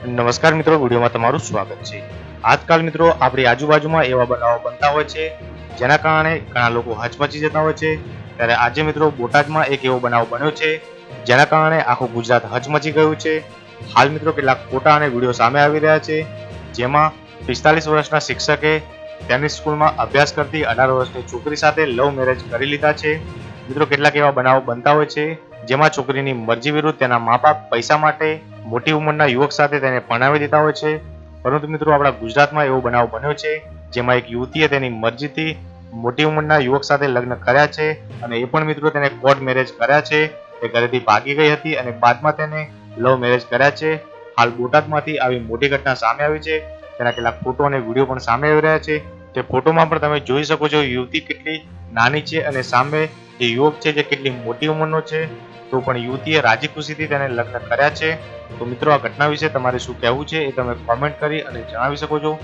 નમસ્કાર મિત્રો, વિડીયોમાં તમારું સ્વાગત છે. આજકાલ મિત્રો, આપણી આજુબાજુમાં એવા બનાવો બનતા હોય છે, જેના કારણે ઘણા લોકો હચમચી જતા હોય છે. ત્યારે આજે મિત્રો, બોટાદમાં એક એવો બનાવ બન્યો છે, જેના કારણે આખું ગુજરાત હચમચી ગયું છે. હાલ મિત્રો, કેટલાક ફોટા અને વીડિયો સામે આવી રહ્યા છે, જેમાં પિસ્તાલીસ વર્ષના શિક્ષકે તેની સ્કૂલમાં અભ્યાસ કરતી અઢાર વર્ષની છોકરી સાથે લવ મેરેજ કરી લીધા છે. મિત્રો, કેટલાક એવા બનાવો બનતા હોય છે, જેમાં છોકરીની મરજી વિરુદ્ધ તેના મા બાપ પૈસા માટે મોટી ઉંમરના યુવક સાથે તેને પરણાવી દેતા હોય છે. પરંતુ મિત્રો, આપણા ગુજરાતમાં એવો બનાવ બન્યો છે, જેમાં એક યુવતીએ તેની મરજીથી મોટી ઉંમરના યુવક સાથે લગ્ન કર્યા છે અને એ પણ મિત્રો તેને કોર્ટ મેરેજ કર્યા છે. તે ઘરેથી ભાગી ગઈ હતી અને બાદમાં તેને લવ મેરેજ કર્યા છે. હાલ બોટાદમાંથી આવી મોટી ઘટના સામે આવી છે. તેના કેટલાક ફોટો અને વીડિયો પણ સામે આવી રહ્યા છે. તે ફોટોમાં પણ તમે જોઈ શકો છો, યુવતી કેટલી નાની છે અને સામે જે યુવક છે, જે કેટલી મોટી ઉંમરનો છે, તો પણ યુવતીએ રાજી ખુશીથી તેને લગ્ન કર્યા છે. તો મિત્રો, આ ઘટના વિશે તમારે શું કહેવું છે એ તમે કોમેન્ટ કરી અને જણાવી શકો છો.